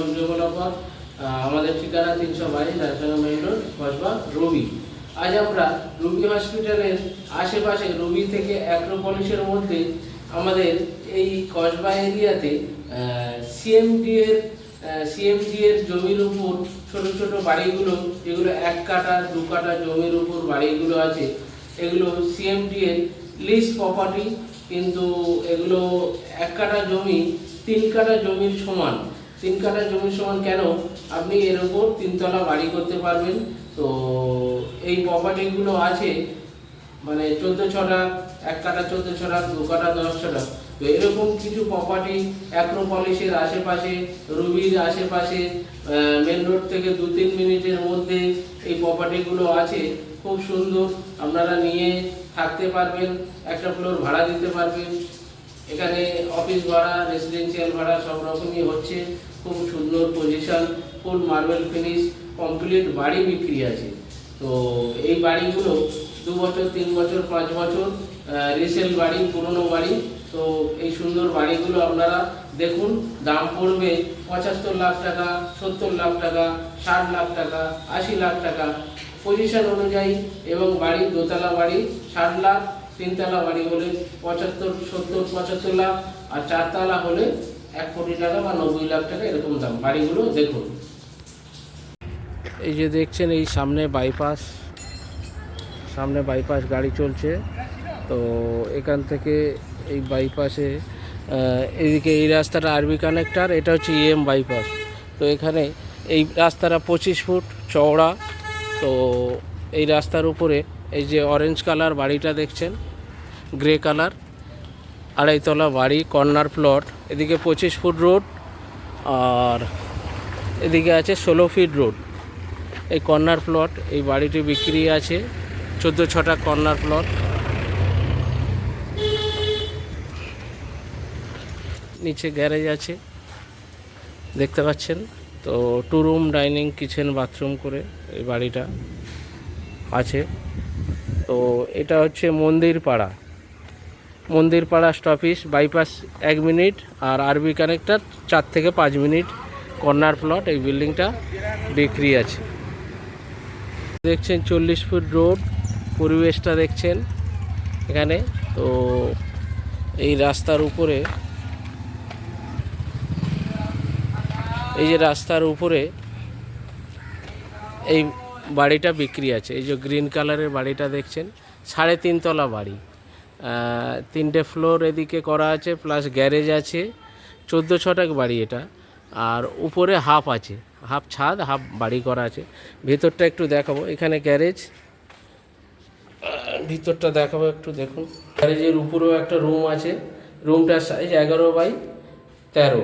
Union আমাদের ঠিকানা তিনশো বাইশ রাজশাহী মেইন রোড কসবা রবি। আজ আমরা রবি হসপিটালের আশেপাশে, রবি থেকে অ্যাক্রোপলিসের মধ্যে আমাদের এই কসবা এরিয়াতে সিএমডি এর সিএমডি এর জমির উপর ছোট ছোট বাড়িগুলো, যেগুলো এক কাটা দু কাটা জমির উপর বাড়িগুলো আছে, এগুলো সিএমডি এর লিস্ট প্রপার্টি কিন্তু এগুলো এক কাটা জমি, তিন কাটা জমির সমান। তিন কাঠা জমির সমান কেন? আপনি এর উপর তিনতলা বাড়ি করতে পারবেন। তো এই প্রপার্টিগুলো আছে মানে চোদ্দ ছটা, এক কাঠা চোদ্দ ছটা, দু কাঠা দশ ছটা। তো এরকম কিছু প্রপার্টি অ্যাক্রোপলিসের আশেপাশে, রুবির আশেপাশে মেন রোড থেকে দু তিন মিনিটের মধ্যে এই প্রপার্টিগুলো আছে। খুব সুন্দর, আপনারা নিয়ে থাকতে পারবেন, একটা ফ্লোর ভাড়া দিতে পারবেন। এখানে অফিস ভাড়া রেসিডেন্সিয়াল ভাড়া সব রকমই হচ্ছে। খুব সুন্দর position full marble finish complete বাড়ি বিক্রি আছে। তো এই বাড়িগুলো দু বছর, তিন বছর, পাঁচ বছর রিসেল বাড়ি, পুরনো বাড়ি। তো এই সুন্দর বাড়িগুলো আপনারা দেখুন, দাম পড়বে পঁচাত্তর লাখ টাকা, সত্তর লাখ টাকা, ষাট লাখ টাকা, আশি লাখ টাকা। পজিশন অনুযায়ী এবং বাড়ি দোতলা বাড়ি, ষাট লাখ, তিনতলা বাড়ি হলে পঁচাত্তর, সত্তর, পঁচাত্তর লাখ, আর চারতলা হলে এক কোটি টাকা বা নব্বই লাখ টাকা এরকম দাম। বাড়িগুলো দেখুন। এই যে দেখছেন, এই সামনে বাইপাস সামনে বাইপাস গাড়ি চলছে। তো এখান থেকে এই বাইপাসে এদিকে এই রাস্তাটা আরবি কানেক্টার এটা হচ্ছে ইএম বাইপাস তো এখানে এই রাস্তাটা পঁচিশ ফুট চওড়া। তো এই রাস্তার উপরে এই যে অরেঞ্জ কালার বাড়িটা দেখছেন গ্রে কালার আড়াইতলা বাড়ি, কর্নার প্লট, এদিকে পঁচিশ ফুট রোড আর এদিকে আছে ষোলো ফিট রোড। এই কর্নার প্লট, এই বাড়িটি বিক্রি আছে চোদ্দ ছটা কর্নার প্লট। নিচে গ্যারেজ আছে, দেখতে পাচ্ছেন? তো two room, dining, kitchen, bathroom করে এই বাড়িটা আছে। তো এটা হচ্ছে মন্দির পাড়া মন্দির পাড়া স্টপিস বাইপাস এক মিনিট আর আরবি কানেক্টার চার থেকে পাঁচ মিনিট কর্নার প্লট এই বিল্ডিংটা বিক্রি আছে। দেখছেন চল্লিশ ফুট রোড পরিবেশটা দেখছেন এখানে। তো এই রাস্তার উপরে, এই যে রাস্তার উপরে এই বাড়িটা বিক্রি আছে। এই যে গ্রিন কালারের বাড়িটা দেখছেন, সাড়ে তিনতলা বাড়ি। তিনটে ফ্লোর এদিকে করা আছে প্লাস গ্যারেজ আছে। চোদ্দ ছটাক বাড়ি এটা। আর উপরে হাফ আছে। হাফ ছাদ হাফ বাড়ি করা আছে। ভেতরটা একটু দেখাবো। এখানে গ্যারেজ ভিতরটা দেখাবো একটু, দেখুন। গ্যারেজের উপরেও একটা রুম আছে। রুমটার সাইজ এগারো বাই তেরো।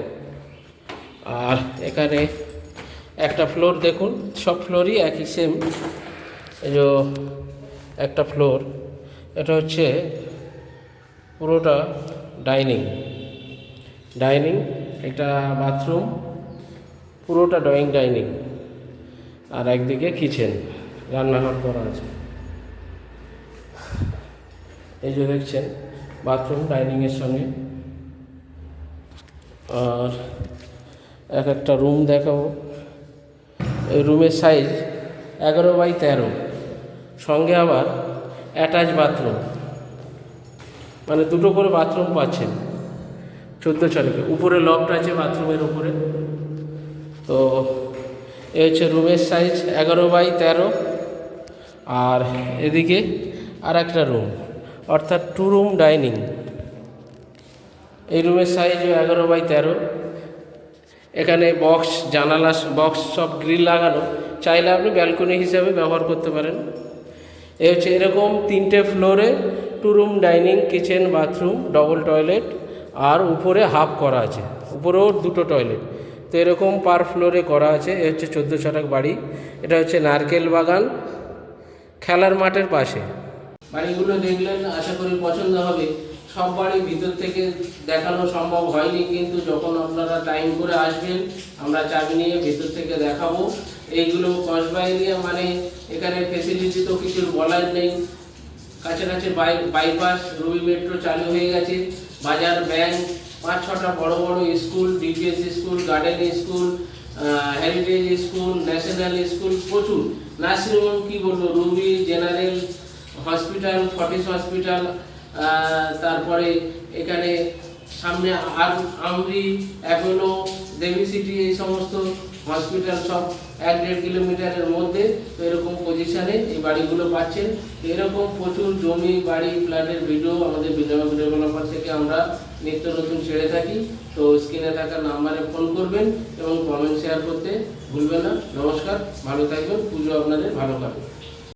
আর এখানে একটা ফ্লোর দেখুন, সব ফ্লোরই একই সেম এই একটা ফ্লোর এটা হচ্ছে পুরোটা ডাইনিং। ডাইনিং, একটা বাথরুম, পুরোটা ড্রয়িং ডাইনিং। আর একদিকে কিচেন, রান্নাঘর করা আছে। এই যে দেখছেন, বাথরুম, ডাইনিংয়ের সঙ্গে। আর এক একটা রুম দেখাবো। এই রুমের সাইজ এগারো বাই তেরো। সঙ্গে আবার অ্যাটাচ বাথরুম। মানে দুটো করে বাথরুম পাচ্ছেন। চোদ্দ চালকে। উপরে লকটা আছে বাথরুমের উপরে। তো এ হচ্ছে রুমের সাইজ এগারো বাই তেরো। আর এদিকে আর একটা রুম অর্থাৎ টু রুম ডাইনিং এই রুমের সাইজ এগারো বাই তেরো। এখানে বক্স জানালা বক্স সব গ্রিল লাগানো। চাইলে আপনি ব্যালকনি হিসাবে ব্যবহার করতে পারেন। এ হচ্ছে এরকম তিনটে ফ্লোরে two room dining kitchen bathroom double toilet আর উপরে হাফ করা আছে। উপরেও দুটো টয়লেট তো এরকম পার ফ্লোরে করা আছে। এ হচ্ছে চোদ্দ ছটাক বাড়ি। এটা হচ্ছে নারকেল বাগান, খেলার মাঠের পাশে। বাড়িগুলো দেখলেন, আশা করি পছন্দ হবে। সব বাড়ি ভিতর থেকে দেখানো সম্ভব হয়নি, কিন্তু যখন আপনারা টাইম করে আসবেন, আমরা চাবি নিয়ে ভিতর থেকে দেখাবো। এইগুলো কসবা এরিয়া মানে এখানে ফেসিলিটি তো কিছু বলার নেই। কাছাকাছি বাই বাইপাস রবি মেট্রো চালু হয়ে গেছে। বাজার ব্যাংক পাঁচ ছটা বড় বড় school DPS school garden school heritage school national school প্রচুর। নার্সিংহোম কী বলব, Ruby, general hospital Fortis hospital তারপরে এখানে সামনে আর আমরি, অ্যাপোলো, দেবী সিটি এই সমস্ত হসপিটাল সব এক দেড় কিলোমিটারের মধ্যে তো এরকম পজিশানে এই বাড়িগুলো পাচ্ছেন। এরকম প্রচুর জমি, বাড়ি ফ্ল্যাটের ভিডিও আমাদের বিদ্যাবাগ ডেভেলপার থেকে আমরা নিত্য নতুন ছেড়ে থাকি। তো স্ক্রিনে থাকা নাম্বারে ফোন করবেন এবং কমেন্ট শেয়ার করতে ভুলবেন না। নমস্কার, ভালো থাকবেন। পুজো আপনাদের ভালো কাটবে